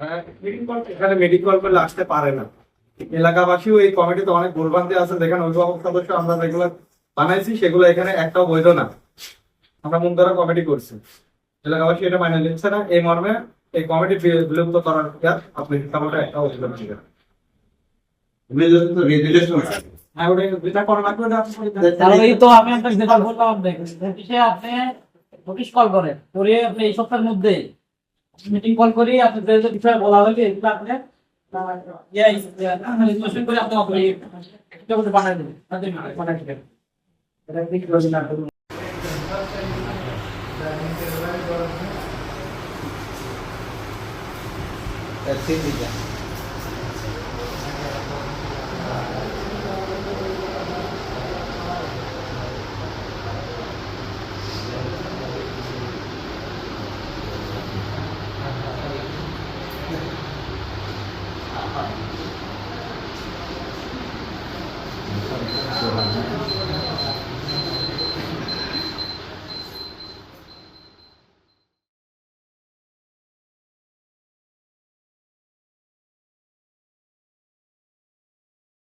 হ্যাঁ, এখানে মেডিকেল করলে আসতে পারে না। এলাকাবাসীও কমিটিতে অনেক ভুলভ্রান্তি আছে যেখানে অভিভাবক সদস্য আমরা যেগুলো বানাইছি সেগুলো এখানে একটাও বৈধ না। আমরা মন দ্বারা কমিটি করছি। এলাকাবাসী এটা মানে নিচ্ছে না। এই মর্মে এই কমিটি বিলুপ্ত করার আপনি একটা করা লাগবে ওটা আপনি নোটিশে কল করেন করে আপনি এই সপ্তাহের মধ্যে মিটিং কল করি আপনাদের যে বিষয়ে বলা হবে এগুলো আপনি That's it, 아빠.